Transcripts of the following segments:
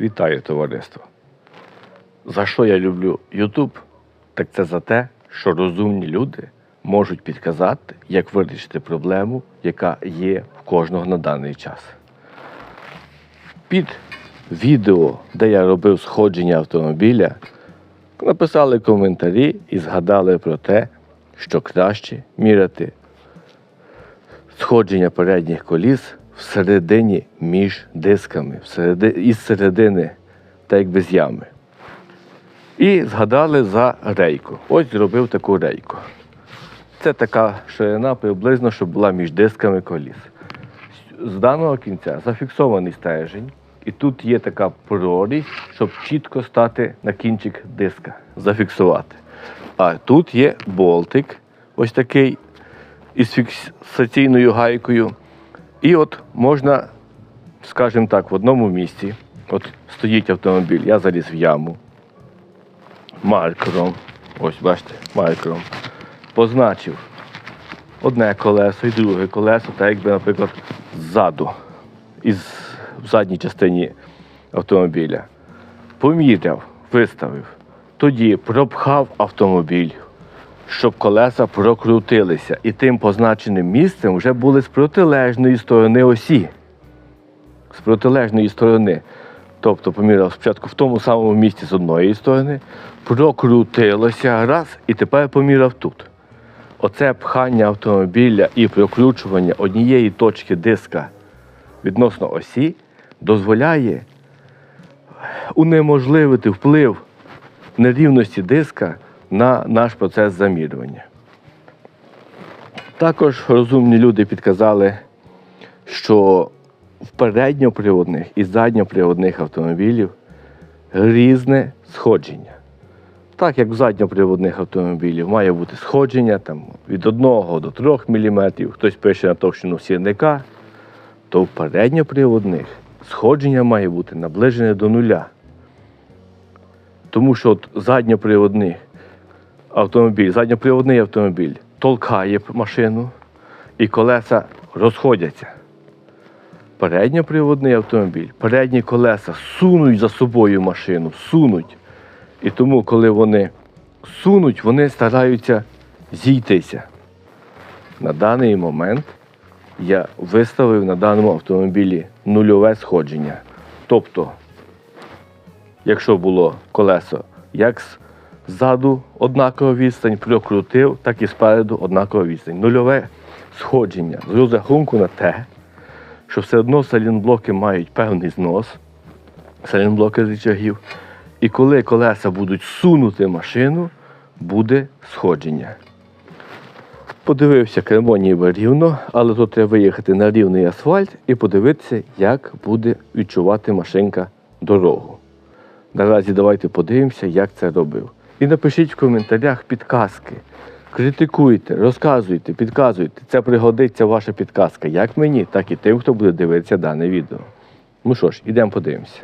Вітаю товариство. За що я люблю YouTube? Так це за те, що розумні люди можуть підказати, як вирішити проблему, яка є в кожного на даний час. Під відео, де я робив сходження автомобіля, написали коментарі і згадали про те, що краще міряти сходження передніх коліс всередині між дисками, всереди, із середини, так якби з ями. І згадали за рейку. Ось зробив таку рейку. Це така ширина приблизно, щоб була між дисками коліс. З даного кінця зафіксований стержень, і тут є така прорізь, щоб чітко стати на кінчик диска, зафіксувати. А тут є болтик, ось такий із фіксаційною гайкою. І от можна, скажімо так, в одному місці, от стоїть автомобіль, я заліз в яму маркером, ось бачите, маркером, позначив одне колесо і друге колесо, так якби, наприклад, ззаду, із в задній частині автомобіля. Поміряв, виставив. Тоді пропхав автомобіль, щоб колеса прокрутилися, і тим позначеним місцем вже були з протилежної сторони осі. З протилежної сторони. Тобто поміряв спочатку в тому самому місці з одної сторони, прокрутилося раз, і тепер поміряв тут. Оце пхання автомобіля і прокручування однієї точки диска відносно осі дозволяє унеможливити вплив нерівності диска на наш процес замірювання. Також розумні люди підказали, що в передньоприводних і задньоприводних автомобілів різне сходження. Так як в задньоприводних автомобілів має бути сходження там, від 1 до 3 мм, хтось пише на товщину сірника, то в передньоприводних сходження має бути наближене до нуля. Тому що от задньоприводний автомобіль, задньоприводний автомобіль толкає машину і колеса розходяться. Передньоприводний автомобіль, передні колеса сунуть за собою машину, сунуть. І тому, коли вони сунуть, вони стараються зійтися. На даний момент я виставив на даному автомобілі нульове сходження. Тобто, якщо було колесо як ззаду однакова відстань, прокрутив, так і спереду однакова відстань. Нульове сходження з розрахунку на те, що все одно салінблоки мають певний знос, салінблоки з рычагів. І коли колеса будуть сунути машину, буде сходження. Подивився кермо ніби рівно, але тут треба виїхати на рівний асфальт і подивитися, як буде відчувати машинка дорогу. Наразі давайте подивимося, як це робив. І напишіть в коментарях підказки. Критикуйте, розказуйте, підказуйте. Це пригодиться ваша підказка як мені, так і тим, хто буде дивитися дане відео. Ну що ж, ідемо подивимося.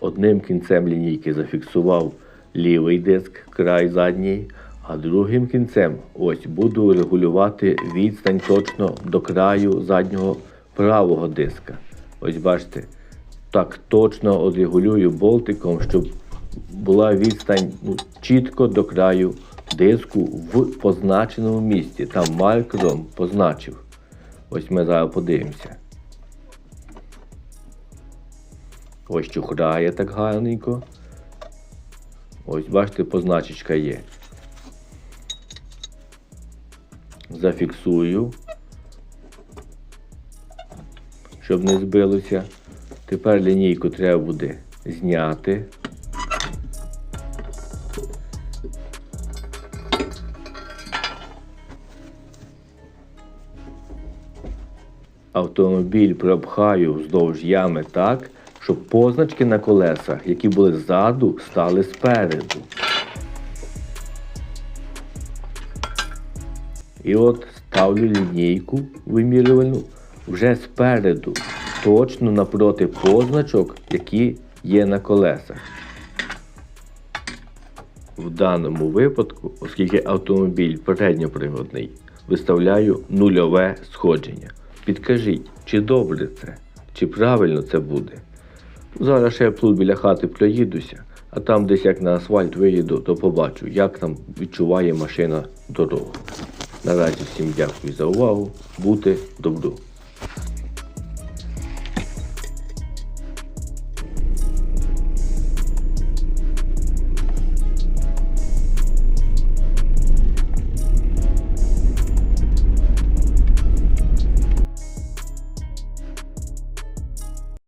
Одним кінцем лінійки зафіксував лівий диск, край задній, а другим кінцем ось буду регулювати відстань точно до краю заднього правого диска. Ось бачите, так точно отрегулюю болтиком, щоб була відстань ну, чітко до краю диску в позначеному місці. Там маркером позначив. Ось ми зараз подивимося. Ось чухрає так гарненько. Ось, бачите, позначечка є. Зафіксую, щоб не збилося. Тепер лінійку треба буде зняти. Автомобіль пропхаю вздовж ями так, щоб позначки на колесах, які були ззаду, стали спереду. І от ставлю лінійку вимірювальну вже спереду, точно напроти позначок, які є на колесах. В даному випадку, оскільки автомобіль передньоприводний, виставляю нульове сходження. Підкажіть, чи добре це? чи правильно це буде. Зараз ще я тут біля хати проїдуся, а там десь як на асфальт виїду, то побачу, як там відчуває машина дорогу. Наразі всім дякую за увагу. Бути добру.